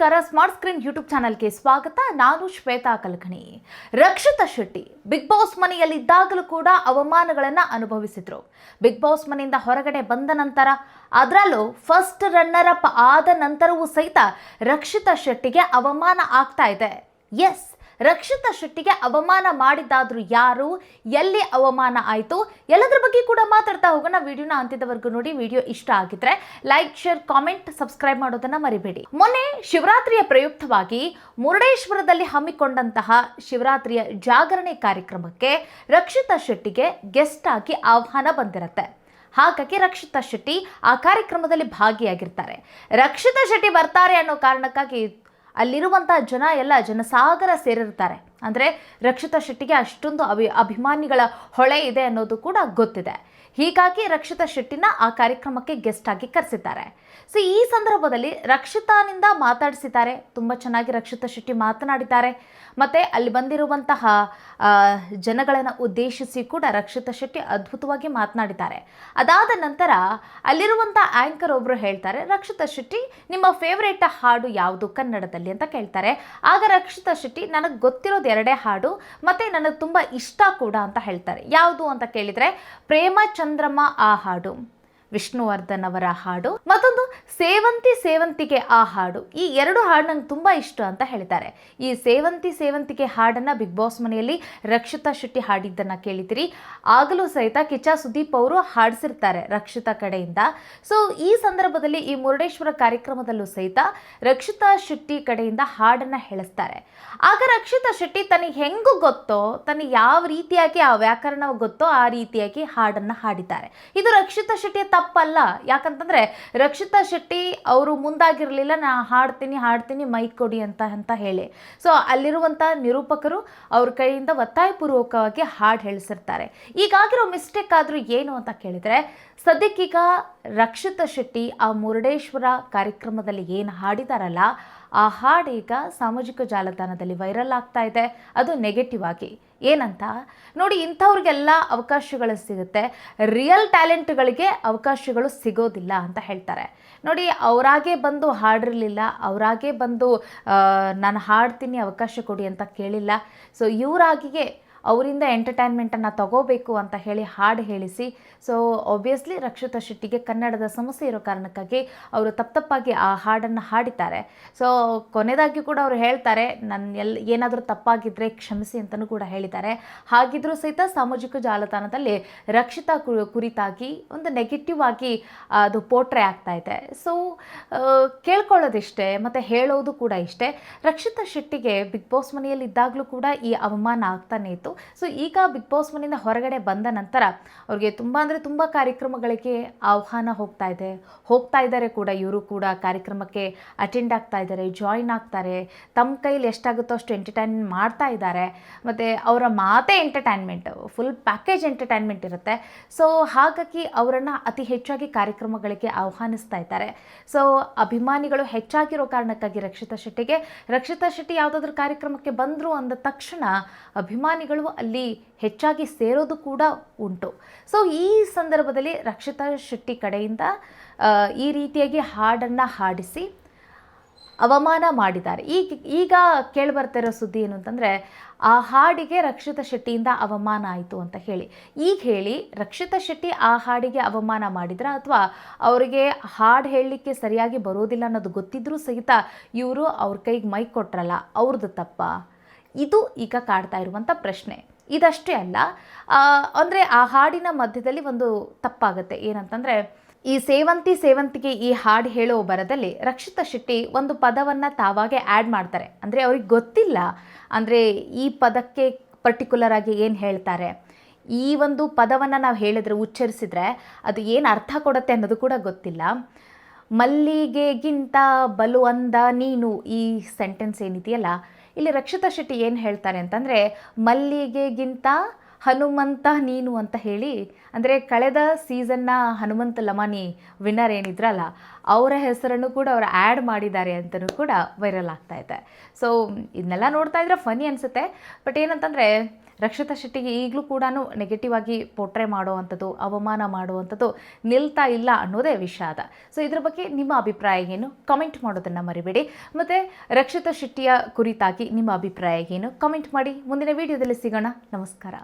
ನಮಸ್ಕಾರ smart screen YouTube ಚಾನಲ್ಗೆ ಸ್ವಾಗತ. ನಾನು ಶ್ವೇತಾ ಕಲ್ಕಣಿ. ರಕ್ಷಿತ ಶೆಟ್ಟಿ ಬಿಗ್ ಬಾಸ್ ಮನೆಯಲ್ಲಿದ್ದಾಗಲೂ ಕೂಡ ಅವಮಾನಗಳನ್ನು ಅನುಭವಿಸಿದ್ರು. ಬಿಗ್ ಬಾಸ್ ಮನೆಯಿಂದ ಹೊರಗಡೆ ಬಂದ ನಂತರ, ಅದರಲ್ಲೂ ಫಸ್ಟ್ ರನ್ನರ್ ಅಪ್ ಆದ ನಂತರವೂ ಸಹಿತ ರಕ್ಷಿತಾ ಶೆಟ್ಟಿಗೆ ಅವಮಾನ ಆಗ್ತಾ ಇದೆ. ಎಸ್ ರಕ್ಷಿತಾ ಶೆಟ್ಟಿಗೆ ಅವಮಾನ ಮಾಡಿದ್ದಾದ್ರೂ ಯಾರು? ಎಲ್ಲಿ ಅವಮಾನ ಆಯಿತು? ಎಲ್ಲದರ ಬಗ್ಗೆ ಕೂಡ ಮಾತಾಡ್ತಾ ಹೋಗೋಣ. ವಿಡಿಯೋನ ಅಂತ್ಯದವರೆಗೂ ನೋಡಿ. ವಿಡಿಯೋ ಇಷ್ಟ ಆಗಿದ್ರೆ ಲೈಕ್, ಶೇರ್, ಕಾಮೆಂಟ್, ಸಬ್ಸ್ಕ್ರೈಬ್ ಮಾಡೋದನ್ನ ಮರಿಬೇಡಿ. ಮೊನ್ನೆ ಶಿವರಾತ್ರಿಯ ಪ್ರಯುಕ್ತವಾಗಿ ಮುರುಡೇಶ್ವರದಲ್ಲಿ ಹಮ್ಮಿಕೊಂಡಂತಹ ಶಿವರಾತ್ರಿಯ ಜಾಗರಣೆ ಕಾರ್ಯಕ್ರಮಕ್ಕೆ ರಕ್ಷಿತಾ ಶೆಟ್ಟಿಗೆ ಗೆಸ್ಟ್ ಆಗಿ ಆಹ್ವಾನ ಬಂದಿರತ್ತೆ. ಹಾಗಾಗಿ ರಕ್ಷಿತಾ ಶೆಟ್ಟಿ ಆ ಕಾರ್ಯಕ್ರಮದಲ್ಲಿ ಭಾಗಿಯಾಗಿರ್ತಾರೆ. ರಕ್ಷಿತಾ ಶೆಟ್ಟಿ ಬರ್ತಾರೆ ಅನ್ನೋ ಕಾರಣಕ್ಕಾಗಿ ಅಲ್ಲಿರುವಂಥ ಜನ ಎಲ್ಲ ಜನಸಾಗರ ಸೇರಿರ್ತಾರೆ ಅಂದರೆ ರಕ್ಷಿತಾ ಶೆಟ್ಟಿಗೆ ಅಷ್ಟೊಂದು ಅಭಿ ಅಭಿಮಾನಿಗಳ ಹೊಳೆ ಇದೆ ಅನ್ನೋದು ಕೂಡ ಗೊತ್ತಿದೆ. ಹೀಗಾಗಿ ರಕ್ಷಿತಾ ಶೆಟ್ಟಿನ ಆ ಕಾರ್ಯಕ್ರಮಕ್ಕೆ ಗೆಸ್ಟ್ ಆಗಿ ಕರೆಸಿದ್ದಾರೆ. ಸೊ ಈ ಸಂದರ್ಭದಲ್ಲಿ ರಕ್ಷಿತಾನಿಂದ ಮಾತಾಡಿಸಿದ್ದಾರೆ. ತುಂಬ ಚೆನ್ನಾಗಿ ರಕ್ಷಿತಾ ಶೆಟ್ಟಿ ಮಾತನಾಡಿದ್ದಾರೆ. ಮತ್ತು ಅಲ್ಲಿ ಬಂದಿರುವಂತಹ ಜನಗಳನ್ನು ಉದ್ದೇಶಿಸಿ ಕೂಡ ರಕ್ಷಿತಾ ಶೆಟ್ಟಿ ಅದ್ಭುತವಾಗಿ ಮಾತನಾಡಿದ್ದಾರೆ. ಅದಾದ ನಂತರ ಅಲ್ಲಿರುವಂಥ ಆ್ಯಂಕರ್ ಒಬ್ಬರು ಹೇಳ್ತಾರೆ, ರಕ್ಷಿತಾ ಶೆಟ್ಟಿ, ನಿಮ್ಮ ಫೇವ್ರೇಟ್ ಹಾಡು ಯಾವುದು ಕನ್ನಡದಲ್ಲಿ? ಅಂತ ಕೇಳ್ತಾರೆ. ಆಗ ರಕ್ಷಿತಾ ಶೆಟ್ಟಿ, ನನಗೆ ಗೊತ್ತಿರೋದು ಎರಡೇ ಹಾಡು, ಮತ್ತು ನನಗೆ ತುಂಬ ಇಷ್ಟ ಕೂಡ ಅಂತ ಹೇಳ್ತಾರೆ. ಯಾವುದು ಅಂತ ಕೇಳಿದರೆ, ಪ್ರೇಮ ಚಂದ್ರಮ್ಮ ಆ ಹಾಡು. ವಿಷ್ಣುವರ್ಧನ್ ಅವರ ಹಾಡು. ಮತ್ತೊಂದು, ಸೇವಂತಿ ಸೇವಂತಿಗೆ ಆ ಹಾಡು. ಈ ಎರಡು ಹಾಡು ನಂಗೆ ತುಂಬ ಇಷ್ಟ ಅಂತ ಹೇಳ್ತಾರೆ ಈ ಸೇವಂತಿ ಸೇವಂತಿಗೆ ಹಾಡನ್ನ ಬಿಗ್ ಬಾಸ್ ಮನೆಯಲ್ಲಿ ರಕ್ಷಿತಾ ಶೆಟ್ಟಿ ಹಾಡಿದ್ದನ್ನ ಕೇಳಿದಿರಿ ಆಗಲೂ ಸಹಿತ ಕಿಚ್ಚ ಸುದೀಪ್ ಅವರು ಹಾಡಿಸಿರ್ತಾರೆ ರಕ್ಷಿತಾ ಕಡೆಯಿಂದ. ಸೊ ಈ ಸಂದರ್ಭದಲ್ಲಿ ಈ ಮುರುಡೇಶ್ವರ ಕಾರ್ಯಕ್ರಮದಲ್ಲೂ ಸಹಿತ ರಕ್ಷಿತಾ ಶೆಟ್ಟಿ ಕಡೆಯಿಂದ ಹಾಡನ್ನ ಹೇಳಿಸ್ತಾರೆ. ಆಗ ರಕ್ಷಿತಾ ಶೆಟ್ಟಿ ತನಗೆ ಹೆಂಗೂ ಗೊತ್ತೋ, ತನಗೆ ಯಾವ ರೀತಿಯಾಗಿ ಆ ವ್ಯಾಕರಣ ಗೊತ್ತೋ ಆ ರೀತಿಯಾಗಿ ಹಾಡನ್ನ ಹಾಡಿದ್ದಾರೆ. ಇದು ರಕ್ಷಿತಾ ಶೆಟ್ಟಿಯ ತಪ್ಪಲ್ಲ. ಯಾಕಂತಂದ್ರೆ ರಕ್ಷಿತಾ ಶೆಟ್ಟಿ ಅವರು ಮುಂದಾಗಿರಲಿಲ್ಲ, ನಾ ಹಾಡ್ತೀನಿ ಹಾಡ್ತೀನಿ ಮೈಕ್ ಕೊಡಿ ಅಂತ ಅಂತ ಹೇಳಿ. ಸೊ ಅಲ್ಲಿರುವಂಥ ನಿರೂಪಕರು ಅವ್ರ ಕೈಯಿಂದ ಒತ್ತಾಯಪೂರ್ವಕವಾಗಿ ಹಾಡು ಹೇಳಿಸಿರ್ತಾರೆ. ಈಗಾಗಿರೋ ಮಿಸ್ಟೇಕ್ ಆದರೂ ಏನು ಅಂತ ಕೇಳಿದರೆ, ಸದ್ಯಕ್ಕೀಗ ರಕ್ಷಿತಾ ಶೆಟ್ಟಿ ಆ ಮುರುಡೇಶ್ವರ ಕಾರ್ಯಕ್ರಮದಲ್ಲಿ ಏನು ಹಾಡಿದಾರಲ್ಲ, ಆ ಹಾಡು ಈಗ ಸಾಮಾಜಿಕ ಜಾಲತಾಣದಲ್ಲಿ ವೈರಲ್ ಆಗ್ತಾ ಇದೆ. ಅದು ನೆಗೆಟಿವ್ ಆಗಿ. ಏನಂತ? ನೋಡಿ, ಇಂಥವ್ರಿಗೆಲ್ಲ ಅವಕಾಶಗಳು ಸಿಗುತ್ತೆ. ರಿಯಲ್ ಟ್ಯಾಲೆಂಟ್ಗಳಿಗೆ ಅವಕಾಶಗಳು ಸಿಗೋದಿಲ್ಲ ಅಂತ ಹೇಳ್ತಾರೆ. ನೋಡಿ, ಅವರಾಗೆ ಬಂದು ಹಾಡಿರಲಿಲ್ಲ, ಅವರಾಗೆ ಬಂದು ನಾನು ಹಾಡ್ತೀನಿ, ಅವಕಾಶ ಕೊಡಿ ಅಂತ ಕೇಳಿಲ್ಲ. ಸೊ ಇವರಾಗಿಯೇ ಅವರಿಂದ ಎಂಟರ್ಟೈನ್ಮೆಂಟನ್ನು ತಗೋಬೇಕು ಅಂತ ಹೇಳಿ ಹಾಡು ಹೇಳಿಸಿ. ಸೊ ಒಬ್ವಿಯಸ್ಲಿ ರಕ್ಷಿತಾ ಶೆಟ್ಟಿಗೆ ಕನ್ನಡದ ಸಮಸ್ಯೆ ಇರೋ ಕಾರಣಕ್ಕಾಗಿ ಅವರು ತಪ್ಪು ತಪ್ಪಾಗಿ ಆ ಹಾಡನ್ನು ಹಾಡಿದ್ದಾರೆ. ಸೊ ಕೊನೆಯದಾಗಿ ಕೂಡ ಅವರು ಹೇಳ್ತಾರೆ ನನ್ನ ಎಲ್, ಏನಾದರೂ ತಪ್ಪಾಗಿದ್ದರೆ ಕ್ಷಮಿಸಿ ಅಂತಲೂ ಕೂಡ ಹೇಳಿದ್ದಾರೆ. ಹಾಗಿದ್ರೂ ಸಹಿತ ಸಾಮಾಜಿಕ ಜಾಲತಾಣದಲ್ಲಿ ರಕ್ಷಿತಾ ಕುರಿತಾಗಿ ಒಂದು ನೆಗೆಟಿವ್ ಆಗಿ ಅದು ಪೋಟ್ರೆ ಆಗ್ತಾ ಇದೆ. ಸೊ ಕೇಳ್ಕೊಳ್ಳೋದಿಷ್ಟೇ, ಮತ್ತು ಹೇಳೋದು ಕೂಡ ಇಷ್ಟೇ. ರಕ್ಷಿತಾ ಶೆಟ್ಟಿಗೆ ಬಿಗ್ ಬಾಸ್ ಮನೆಯಲ್ಲಿ ಇದ್ದಾಗಲೂ ಕೂಡ ಈ ಅವಮಾನ ಆಗ್ತಾನೆ ಇತ್ತು. ಸೊ ಈಗ ಬಿಗ್ ಬಾಸ್ ಮನೆಯಿಂದ ಹೊರಗಡೆ ಬಂದ ನಂತರ ಅವ್ರಿಗೆ ತುಂಬ ಅಂದರೆ ತುಂಬ ಕಾರ್ಯಕ್ರಮಗಳಿಗೆ ಆಹ್ವಾನ ಹೋಗ್ತಾ ಇದೆ. ಹೋಗ್ತಾ ಇದ್ದಾರೆ ಕೂಡ, ಇವರು ಕೂಡ ಕಾರ್ಯಕ್ರಮಕ್ಕೆ ಅಟೆಂಡ್ ಆಗ್ತಾ ಇದ್ದಾರೆ ಜಾಯಿನ್ ಆಗ್ತಾರೆ. ತಮ್ಮ ಕೈಲಿ ಎಷ್ಟಾಗುತ್ತೋ ಅಷ್ಟು ಎಂಟರ್ಟೈನ್ಮೆಂಟ್ ಮಾಡ್ತಾ ಇದ್ದಾರೆ ಮತ್ತು ಅವರ ಮಾತೇ ಎಂಟರ್ಟೈನ್ಮೆಂಟ್ ಫುಲ್ ಪ್ಯಾಕೇಜ್ ಎಂಟರ್ಟೈನ್ಮೆಂಟ್ ಇರುತ್ತೆ. ಸೊ ಹಾಗಾಗಿ ಅವರನ್ನು ಅತಿ ಹೆಚ್ಚಾಗಿ ಕಾರ್ಯಕ್ರಮಗಳಿಗೆ ಆಹ್ವಾನಿಸ್ತಾ ಇದ್ದಾರೆ. ಸೊ ಅಭಿಮಾನಿಗಳು ಹೆಚ್ಚಾಗಿರೋ ಕಾರಣಕ್ಕಾಗಿ ರಕ್ಷಿತಾ ಶೆಟ್ಟಿಗೆ, ರಕ್ಷಿತಾ ಶೆಟ್ಟಿ ಯಾವುದಾದ್ರೂ ಕಾರ್ಯಕ್ರಮಕ್ಕೆ ಬಂದರು ಅಂದ ತಕ್ಷಣ ಅಭಿಮಾನಿಗಳು ಅಲ್ಲಿ ಹೆಚ್ಚಾಗಿ ಸೇರೋದು ಕೂಡ ಉಂಟು. ಸೊ ಈ ಸಂದರ್ಭದಲ್ಲಿ ರಕ್ಷಿತಾ ಶೆಟ್ಟಿ ಕಡೆಯಿಂದ ಈ ರೀತಿಯಾಗಿ ಹಾಡನ್ನು ಹಾಡಿಸಿ ಅವಮಾನ ಮಾಡಿದ್ದಾರೆ. ಈಗ ಈಗ ಕೇಳಿಬರ್ತಿರೋ ಸುದ್ದಿ ಏನು ಅಂತಂದರೆ, ಆ ಹಾಡಿಗೆ ರಕ್ಷಿತಾ ಶೆಟ್ಟಿಯಿಂದ ಅವಮಾನ ಆಯಿತು ಅಂತ ಹೇಳಿ. ಈಗ ಹೇಳಿ, ರಕ್ಷಿತಾ ಶೆಟ್ಟಿ ಆ ಹಾಡಿಗೆ ಅವಮಾನ ಮಾಡಿದ್ರ ಅಥವಾ ಅವರಿಗೆ ಹಾಡು ಹೇಳಲಿಕ್ಕೆ ಸರಿಯಾಗಿ ಬರೋದಿಲ್ಲ ಅನ್ನೋದು ಗೊತ್ತಿದ್ರೂ ಸಹಿತ ಇವರು ಅವ್ರ ಕೈಗೆ ಮೈಕ್ ಕೊಟ್ರಲ್ಲ ಅವ್ರದ್ದು ತಪ್ಪ? ಇದು ಈಗ ಕಾಡ್ತಾ ಇರುವಂಥ ಪ್ರಶ್ನೆ. ಇದಷ್ಟೇ ಅಲ್ಲ ಅಂದರೆ ಆ ಹಾಡಿನ ಮಧ್ಯದಲ್ಲಿ ಒಂದು ತಪ್ಪಾಗುತ್ತೆ. ಏನಂತಂದರೆ, ಈ ಸೇವಂತಿ ಸೇವಂತಿಗೆ ಈ ಹಾಡು ಹೇಳೋ ಬರದಲ್ಲಿ ರಕ್ಷಿತಾ ಶೆಟ್ಟಿ ಒಂದು ಪದವನ್ನು ತಾವಾಗೆ ಆ್ಯಡ್ ಮಾಡ್ತಾರೆ. ಅಂದರೆ ಅವ್ರಿಗೆ ಗೊತ್ತಿಲ್ಲ, ಅಂದರೆ ಈ ಪದಕ್ಕೆ ಪರ್ಟಿಕ್ಯುಲರ್ ಆಗಿ ಏನು ಹೇಳ್ತಾರೆ. ಈ ಒಂದು ಪದವನ್ನು ನಾವು ಹೇಳಿದ್ರೆ, ಉಚ್ಚರಿಸಿದ್ರೆ ಅದು ಏನು ಅರ್ಥ ಕೊಡುತ್ತೆ ಅನ್ನೋದು ಕೂಡ ಗೊತ್ತಿಲ್ಲ. ಮಲ್ಲಿಗೆಗಿಂತ ಬಲು ಅಂದ ನೀನು ಈ ಸೆಂಟೆನ್ಸ್ ಏನಿದೆಯಲ್ಲ ಇಲ್ಲಿ ರಕ್ಷಿತಾ ಶೆಟ್ಟಿ ಏನು ಹೇಳ್ತಾರೆ ಅಂತಂದರೆ, ಮಲ್ಲಿಗೆಗಿಂತ ಹನುಮಂತ ನೀನು ಅಂತ ಹೇಳಿ, ಅಂದರೆ ಕಳೆದ ಸೀಸನ್ನ ಹನುಮಂತ ಲಮಾನಿ ವಿನ್ನರ್ ಏನಿದ್ರಲ್ಲ, ಅವರ ಹೆಸರನ್ನು ಕೂಡ ಅವರು ಆ್ಯಡ್ ಮಾಡಿದ್ದಾರೆ ಅಂತಲೂ ಕೂಡ ವೈರಲ್ ಆಗ್ತಾ ಇದೆ. ಸೊ ಇದನ್ನೆಲ್ಲ ನೋಡ್ತಾ ಇದ್ರೆ ಫನಿ ಅನಿಸುತ್ತೆ. ಬಟ್ ಏನಂತಂದರೆ ರಕ್ಷಿತಾ ಶೆಟ್ಟಿಗೆ ಈಗಲೂ ಕೂಡ ನೆಗೆಟಿವ್ ಆಗಿ ಪೋಟ್ರೆ ಮಾಡುವಂಥದ್ದು, ಅವಮಾನ ಮಾಡುವಂಥದ್ದು ನಿಲ್ತಾ ಇಲ್ಲ ಅನ್ನೋದೇ ವಿಷಾದ ಸೊ ಇದ್ರ ಬಗ್ಗೆ ನಿಮ್ಮ ಅಭಿಪ್ರಾಯ ಏನು? ಕಮೆಂಟ್ ಮಾಡೋದನ್ನು ಮರಿಬೇಡಿ. ಮತ್ತು ರಕ್ಷಿತಾ ಶೆಟ್ಟಿಯ ಕುರಿತಾಗಿ ನಿಮ್ಮ ಅಭಿಪ್ರಾಯ ಏನು? ಕಮೆಂಟ್ ಮಾಡಿ. ಮುಂದಿನ ವಿಡಿಯೋದಲ್ಲಿ ಸಿಗೋಣ. ನಮಸ್ಕಾರ.